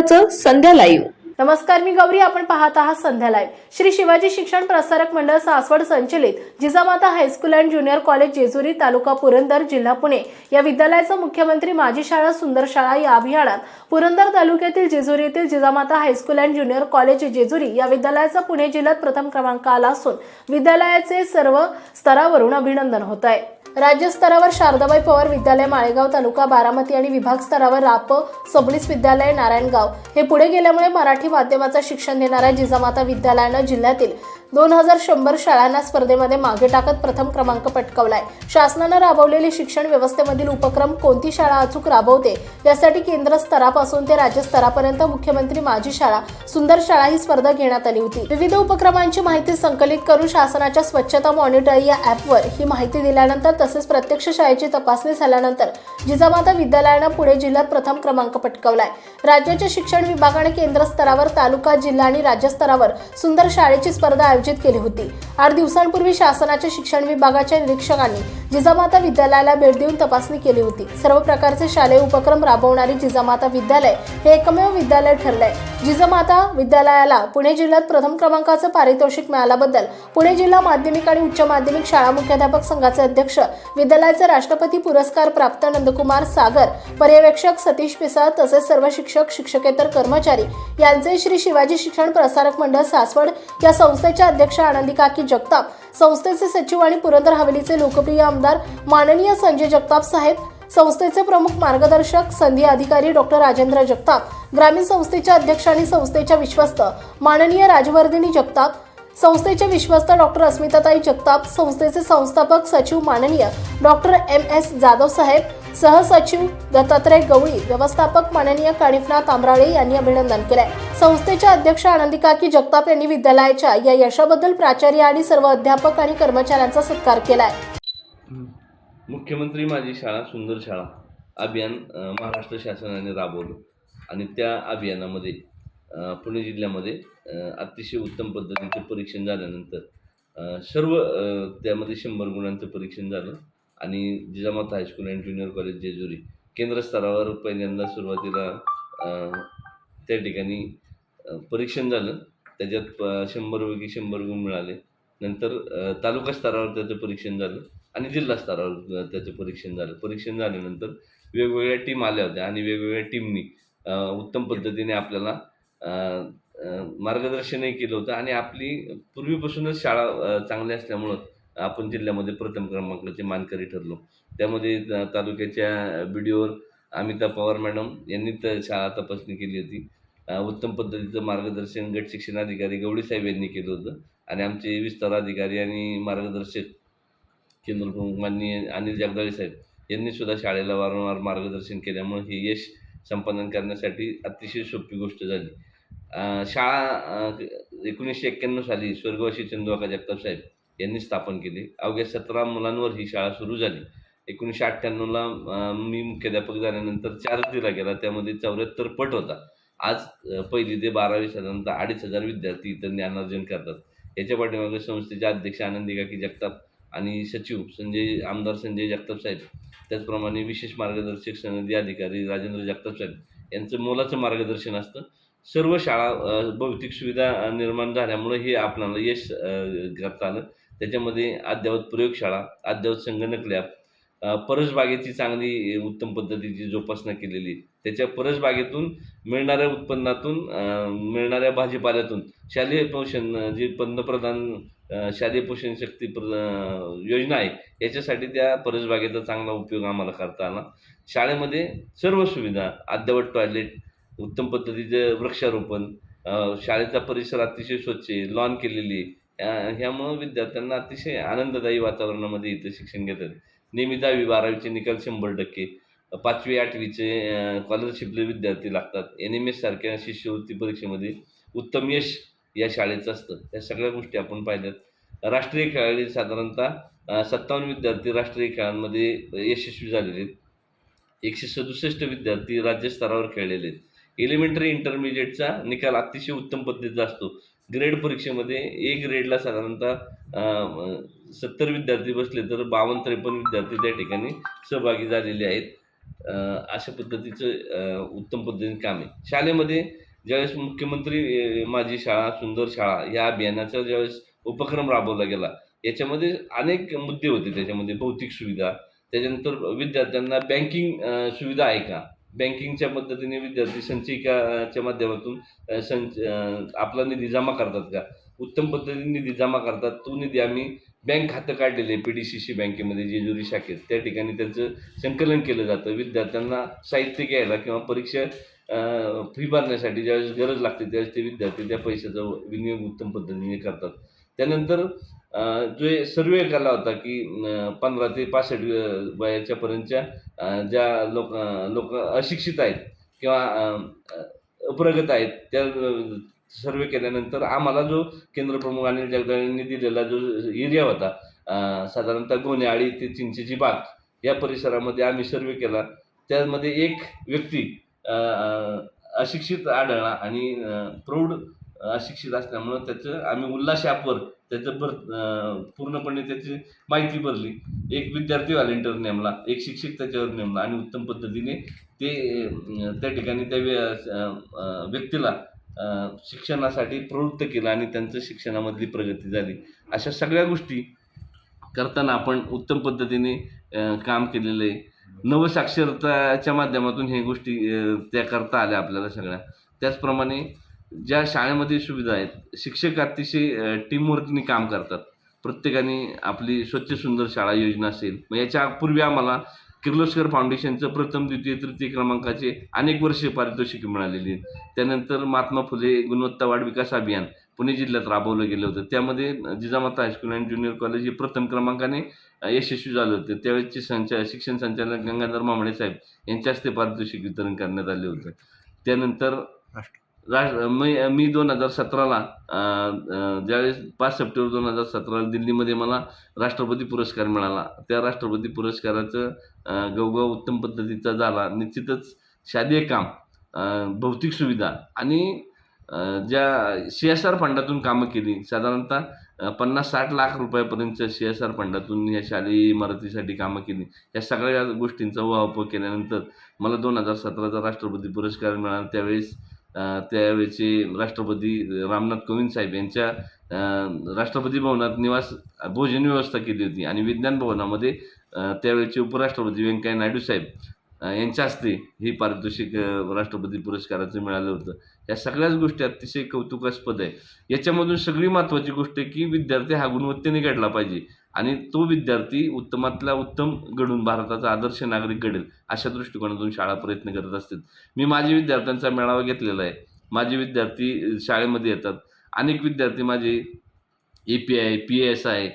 महाराष्ट्राचं संध्या लाईव्ह नमस्कार मी गौरी. आपण पाहत आहात संध्या लाईव्ह श्री शिवाजी शिक्षण प्रसारक मंडळ सासवड संचलित Jijamata high school and junior college Jejuri taluka Purandar जिल्हा पुणे या विद्यालयाचं मुख्यमंत्री माझी शाळा सुंदर शाळा या अभियानात पुरंदर तालुक्यातील जेजुरी येथील Jijamata high school and junior college Jejuri या विद्यालयाचा पुणे जिल्ह्यात प्रथम क्रमांक आला असून विद्यालयाचे सर्व स्तरावरून अभिनंदन होत आहे. राज्यस्तरावर शारदाबाई पवार विद्यालय माळेगाव तालुका बारामती आणि विभाग स्तरावर राप सबलीस विद्यालय नारायणगाव. हे पुढे गेल्यामुळे मराठी माध्यमाचं शिक्षण देणाऱ्या जिजामाता विद्यालयानं जिल्ह्यातील दोन हजार शंभर शाळांना स्पर्धेमध्ये मागे टाकत प्रथम क्रमांक पटकावलाय. शासनानं राबवलेली शिक्षण व्यवस्थेमधील उपक्रम कोणती शाळा अचूक राबवते यासाठी केंद्र स्तरापासून ते राज्य स्तरापर्यंत मुख्यमंत्री माझी शाळा सुंदर शाळा ही स्पर्धा घेण्यात आली होती. विविध उपक्रमांची माहिती संकलित करून शासनाच्या स्वच्छता मॉनिटर या ॲपवर ही माहिती दिल्यानंतर तसेच प्रत्यक्ष शाळेची तपासणी झाल्यानंतर जिजामाता विद्यालयानं पुणे जिल्ह्यात प्रथम क्रमांक पटकावलाय. राज्याच्या शिक्षण विभागाने केंद्र स्तरावर तालुका जिल्हा आणि राज्य स्तरावर सुंदर शाळेची स्पर्धा आयोजित केली होती. आठ दिवसांपूर्वी शासनाच्या शिक्षण विभागाच्या निरीक्षकांनी जिजामाता विद्यालयाला भेट देऊन तपासणी केली होती. सर्व प्रकारचे शालेय उपक्रम राबवणारी जिजामाता विद्यालय हे एकमेव विद्यालय ठरलंय. जिजामाता विद्यालयाला पुणे जिल्ह्यात प्रथम क्रमांकाचं पारितोषिक मिळाल्याबद्दल पुणे जिल्हा माध्यमिक आणि उच्च माध्यमिक शाळा मुख्याध्यापक संघाचे अध्यक्ष विद्यालयाचे राष्ट्रपती पुरस्कार प्राप्त नंदकुमार सागर पर्यवेक्षक सतीश पिसाळ तसेच सर्व शिक्षक शिक्षकेतर कर्मचारी यांचे श्री शिवाजी शिक्षण प्रसारक मंडळ सासवड या संस्थेच्या अध्यक्ष आनंदी काकी जगताप संस्थेचे सचिव आणि पुरंदर हवेलीचे लोकप्रिय आमदार माननीय संजय जगताप साहेब संस्थेचे प्रमुख मार्गदर्शक संधी अधिकारी डॉक्टर राजेंद्र जगताप ग्रामीण संस्थेच्या अध्यक्ष आणि संस्थेच्या विश्वस्त माननीय राजवर्धिनी जगताप संस्थेचे विश्वस्त डॉक्टर अस्मिताताई जगताप संस्थेचे संस्थापक सचिव माननीय doctor M S Jadhav saheb सहसचिव दत्तात्रय गवळी व्यवस्थापक माननीय काणिफनाथ तांबराळे यांनी अभिनंदन केलंय. संस्थेच्या अध्यक्ष आनंदिकाकी जगताप यांनी विद्यालयाच्या या यशाबद्दल प्राचार्य आणि सर्व अध्यापक आणि कर्मचाऱ्यांचा सत्कार केलाय. मुख्यमंत्री माझी शाळा सुंदर शाळा अभियान महाराष्ट्र शासनाने राबवलं. आणि त्या अभियानामध्ये पुणे जिल्ह्यामध्ये अतिशय उत्तम पद्धतीचं परीक्षण झाल्यानंतर सर्व त्यामध्ये शंभर गुणांचं परीक्षण झालं आणि Jijamata high school and junior college Jejuri केंद्र स्तरावर पहिल्यांदा सुरुवातीला त्या ठिकाणी परीक्षण झालं. त्याच्यात प शंभरपैकी शंभर गुण मिळाले. नंतर तालुका स्तरावर त्याचं परीक्षण झालं आणि जिल्हा स्तरावर त्याचं परीक्षण झालं. परीक्षण झाल्यानंतर वेगवेगळ्या टीम आल्या होत्या आणि वेगवेगळ्या टीमनी उत्तम पद्धतीने आपल्याला मार्गदर्शनही केलं होतं आणि आपली पूर्वीपासूनच शाळा चांगली असल्यामुळं आपण जिल्ह्यामध्ये प्रथम क्रमांकाचे मानकरी ठरलो. त्यामध्ये तालुक्याच्या B D O Amita Pawar madam यांनी तर शाळा तपासणी केली होती. उत्तम पद्धतीचं मार्गदर्शन गट शिक्षण अधिकारी गवळी साहेब यांनी केलं होतं आणि आमचे विस्तार अधिकारी आणि मार्गदर्शक केंद्र प्रमुख माननीय अनिल जगदाळे साहेब यांनी सुद्धा शाळेला वारंवार मार्गदर्शन केल्यामुळे हे यश संपादन करण्यासाठी अतिशय सोपी गोष्ट झाली. शाळा एकोणीसशे एक्क्याण्णव साली स्वर्गवासी चंदुवाका जगताप साहेब यांनी स्थापन केली. अवघ्या सतरा मुलांवर ही शाळा सुरू झाली. एकोणीसशे अठ्ठ्याण्णवला मी मुख्याध्यापक झाल्यानंतर चार्ज दिला गेला. त्यामध्ये चौऱ्याहत्तर पट होता. आज पहिली ते बारावी साधारणतः अडीच हजार विद्यार्थी इथं ज्ञानार्जन करतात. याच्या पाठीमागे संस्थेचे अध्यक्ष आनंदी काकी जगताप आणि सचिव संजय आमदार संजय जगताप साहेब. त्याचप्रमाणे विशेष मार्गदर्शक सनदी अधिकारी राजेंद्र जगताप साहेब. यांचं मोलाचं मार्गदर्शन असतं. सर्व शाळा भौतिक सुविधा निर्माण झाल्यामुळे हे आपल्याला यश अ, करता आलं. त्याच्यामध्ये अद्ययावत प्रयोगशाळा अद्ययावत संगणक लॅब परसबागेची चांगली उत्तम पद्धतीची जोपासना केलेली त्याच्या परसबागेतून मिळणाऱ्या उत्पन्नातून मिळणाऱ्या भाजीपाल्यातून शालेय पोषण जी जे पंतप्रधान शालेय पोषण शक्ती प्र योजना आहे याच्यासाठी त्या परसबागेचा चांगला उपयोग आम्हाला करता आला. शाळेमध्ये सर्व सुविधा अद्ययावत टॉयलेट उत्तम पद्धतीचं वृक्षारोपण शाळेचा परिसर अतिशय स्वच्छ आहे लॉन केलेली ह्यामुळं विद्यार्थ्यांना अतिशय आनंददायी वातावरणामध्ये इथं शिक्षण घेतात. नेहमी दहावी बारावीचे निकाल शंभर टक्के. पाचवी आठवीचे स्कॉलरशिपले विद्यार्थी लागतात. एन एम एस सारख्या शिष्यवृत्ती परीक्षेमध्ये उत्तम यश या शाळेचं असतं. या सगळ्या गोष्टी आपण पाहिल्यात. राष्ट्रीय खेळाडू साधारणतः सत्तावन्न विद्यार्थी राष्ट्रीय खेळांमध्ये यशस्वी झालेले आहेत. एकशे सदुसष्ट विद्यार्थी राज्यस्तरावर खेळलेले आहेत. एलिमेंटरी इंटरमिजिएटचा निकाल अतिशय उत्तम पद्धतीचा असतो. ग्रेड परीक्षेमध्ये ए ग्रेडला साधारणतः सत्तर विद्यार्थी बसले तर बावन्न त्रेपन्न विद्यार्थी त्या ठिकाणी सहभागी झालेले आहेत. अशा पद्धतीचं उत्तम पद्धतीने काम आहे. शाळेमध्ये ज्यावेळेस मुख्यमंत्री माझी शाळा सुंदर शाळा या अभियानाचा ज्यावेळेस उपक्रम राबवला गेला याच्यामध्ये अनेक मुद्दे होते. त्याच्यामध्ये भौतिक सुविधा त्याच्यानंतर विद्यार्थ्यांना बँकिंग सुविधा आहे का? बँकिंगच्या पद्धतीने विद्यार्थी संचयिकाच्या माध्यमातून संच आपला निधी जमा करतात का? उत्तम पद्धतीने निधी जमा करतात. तो निधी आम्ही बँक खातं काढलेलं आहे पी डी सी सी बँकेमध्ये जेजुरी शाखेत. त्या ठिकाणी त्यांचं संकलन केलं जातं. विद्यार्थ्यांना साहित्य घ्यायला किंवा परीक्षा फी भरण्यासाठी ज्यावेळेस गरज लागते त्यावेळेस ते विद्यार्थी त्या पैशाचा विनियोग उत्तम पद्धतीने करतात. त्यानंतर जो सर्वे केला होता की पंधरा ते पासष्ट वयाच्यापर्यंतच्या वयाच्या पर्यंतच्या ज्या लोक लोक अशिक्षित आहेत किंवा प्रगत अप्रगत आहेत त्या सर्वे केल्यानंतर आम्हाला जो केंद्रप्रमुख अनिल जगदाळेंनी दिलेला जो एरिया होता साधारणतः गोनेआळी ते चिंचेची बाग या परिसरामध्ये आम्ही सर्वे केला. त्यामध्ये एक व्यक्ती अशिक्षित आढळला आणि प्रौढ अशिक्षित असल्यामुळं त्याचं आम्ही उल्हास ॲपवर त्याचं भर पूर्णपणे त्याची माहिती भरली. एक विद्यार्थी व्हॉलेंटियर नेमला एक शिक्षक त्याच्यावर नेमला आणि उत्तम पद्धतीने ते त्या ठिकाणी त्या व्य- व्यक्तीला शिक्षणासाठी प्रवृत्त केलं आणि त्यांचं शिक्षणामधली प्रगती झाली. अशा सगळ्या गोष्टी करताना आपण उत्तम पद्धतीने काम केलेलं आहे. नवसाक्षरताच्या माध्यमातून हे गोष्टी त्या करता आल्या आपल्याला सगळ्या. त्याचप्रमाणे ज्या शाळेमध्ये सुविधा आहेत शिक्षक अतिशय टीमवर्कनी काम करतात. प्रत्येकाने आपली स्वच्छ सुंदर शाळा योजना असेल मग याच्या पूर्वी आम्हाला किर्लोस्कर फाउंडेशनचं प्रथम द्वितीय तृतीय क्रमांकाचे अनेक वर्षे पारितोषिक मिळालेली आहेत. त्यानंतर महात्मा फुले गुणवत्ता वाढ विकास अभियान पुणे जिल्ह्यात राबवलं गेलं होतं. त्यामध्ये Jijamata high school and junior college हे प्रथम क्रमांकाने यशस्वी झाले होते. त्यावेळेसचे संचा शिक्षण संचालक गंगाधर मामडे साहेब यांच्या हस्ते पारितोषिक वितरण करण्यात आले होते. त्यानंतर राष्ट्र मी मी दोन हजार सतराला ज्यावेळेस पाच सप्टेंबर दोन हजार सतराला दिल्लीमध्ये मला राष्ट्रपती पुरस्कार मिळाला. त्या राष्ट्रपती पुरस्काराचं अ, गवगव उत्तम पद्धतीचा झाला. निश्चितच शालेय काम भौतिक सुविधा आणि ज्या सी एस आर फंडातून कामं केली साधारणतः पन्नास साठ लाख रुपयापर्यंतच्या सी एस आर फंडातून या शालेय इमारतीसाठी कामं केली. या सगळ्या गोष्टींचा उहापोह केल्यानंतर मला दोन हजार सतराचा राष्ट्रपती पुरस्कार मिळाला. त्यावेळेस त्यावेळचे राष्ट्रपती रामनाथ कोविंद साहेब यांच्या राष्ट्रपती भवनात निवास भोजन व्यवस्था केली होती आणि विज्ञान भवनामध्ये त्यावेळचे उपराष्ट्रपती व्यंकय्या नायडू साहेब यांच्या हस्ते हे पारितोषिक राष्ट्रपती पुरस्काराचं मिळालं होतं. या सगळ्याच गोष्टी अतिशय कौतुकास्पद आहे. याच्यामधून सगळी महत्त्वाची गोष्ट आहे की विद्यार्थी हा गुणवत्तेने घडला पाहिजे. आणि तो विद्यार्थी उत्तमातला उत्तम घडून भारताचा आदर्श नागरिक घडेल अशा दृष्टिकोनातून शाळा प्रयत्न करत असतात मी माझे विद्यार्थ्यांचा मेळावा घेतलेला आहे. माझे विद्यार्थी शाळेमध्ये येतात. अनेक विद्यार्थी माझे A P I P S I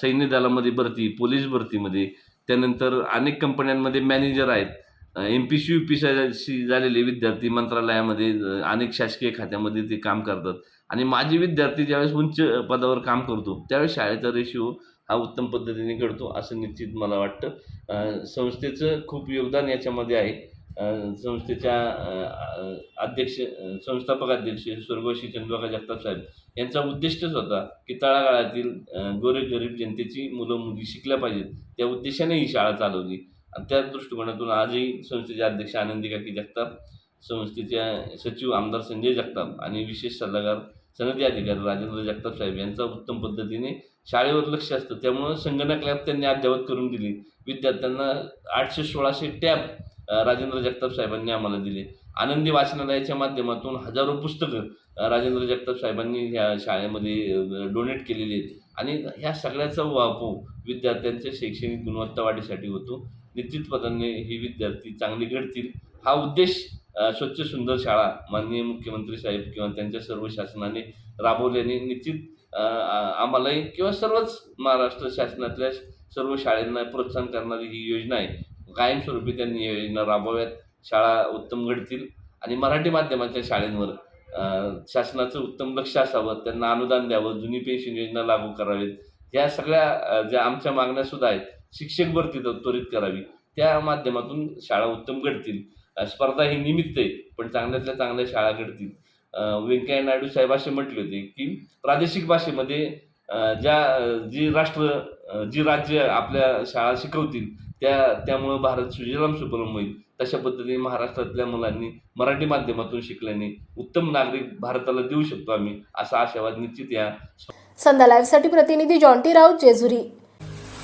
सैन्य दलामध्ये भरती पोलीस भरतीमध्ये. त्यानंतर अनेक कंपन्यांमध्ये मॅनेजर आहेत. M P C U P C झालेले विद्यार्थी मंत्रालयामध्ये अनेक शासकीय खात्यामध्ये ते काम करतात. आणि माझे विद्यार्थी ज्यावेळेस उंच पदावर काम करतो त्यावेळेस शाळेचा रेशिओ हा उत्तम पद्धतीने घडतो असं निश्चित मला वाटतं. संस्थेचं खूप योगदान याच्यामध्ये आहे. संस्थेच्या अध्यक्ष संस्थापक अध्यक्ष स्वर्गवासी चंद्रका जगताप साहेब यांचा उद्दिष्टच होता की तळागाळातील अ, गोरगरीब जनतेची मुलं मुली शिकल्या पाहिजेत. त्या उद्देशाने ही शाळा चालवली. आणि त्या दृष्टिकोनातून आजही संस्थेचे अध्यक्ष आनंदी काकी जगताप संस्थेच्या सचिव आमदार संजय जगताप आणि विशेष सल्लागार सनदी अधिकारी राजेंद्र जगताप साहेब यांचा उत्तम पद्धतीने शाळेवर लक्ष असतं. त्यामुळं संगणक लॅब त्यांनी अद्ययावत करून दिली. विद्यार्थ्यांना आठशे सोळाशे टॅब राजेंद्र जगताप साहेबांनी आम्हाला दिले. आनंदी वाचनालयाच्या माध्यमातून हजारो पुस्तकं राजेंद्र जगताप साहेबांनी ह्या शाळेमध्ये डोनेट केलेली आहेत. आणि ह्या सगळ्याचा वापर विद्यार्थ्यांच्या शैक्षणिक गुणवत्ता वाढीसाठी होतो. निश्चितपणाने हे विद्यार्थी चांगली घडतील. हा उद्देश स्वच्छ सुंदर शाळा माननीय मुख्यमंत्री साहेब किंवा त्यांच्या सर्व शासनाने राबवल्याने निश्चित आम्हालाही किंवा सर्वच महाराष्ट्र शासनातल्या सर्व शाळांना प्रोत्साहन करणारी ही योजना आहे. कायमस्वरूपी त्यांनी योजना राबवाव्यात. शाळा उत्तम घडतील आणि मराठी माध्यमाच्या शाळेंवर शासनाचं उत्तम लक्ष असावं त्यांना अनुदान द्यावं जुनी पेन्शन योजना लागू करावेत. या सगळ्या ज्या आमच्या मागण्यासुद्धा आहेत शिक्षक भरती त्वरित करावी. त्या माध्यमातून शाळा उत्तम घडतील. स्पर्धा ही निमित्त आहे पण चांगल्यातल्या चांगल्या शाळा घडतील. व्यंकय्या नायडू साहेब असे म्हटले होते की प्रादेशिक भाषेमध्ये ज्या जी राष्ट्र जी राज्य आपल्या शाळा शिकवतील त्या त्यामुळं भारत सुजलाम सुपलम होईल तशा पद्धतीने महाराष्ट्रातल्या मुलांनी मराठी माध्यमातून शिकल्याने उत्तम नागरिक भारताला देऊ शकतो आम्ही असा आशावाद निश्चित या संध्या लाईव्हसाठी प्रतिनिधी जॉन्टी राऊत जेजुरी.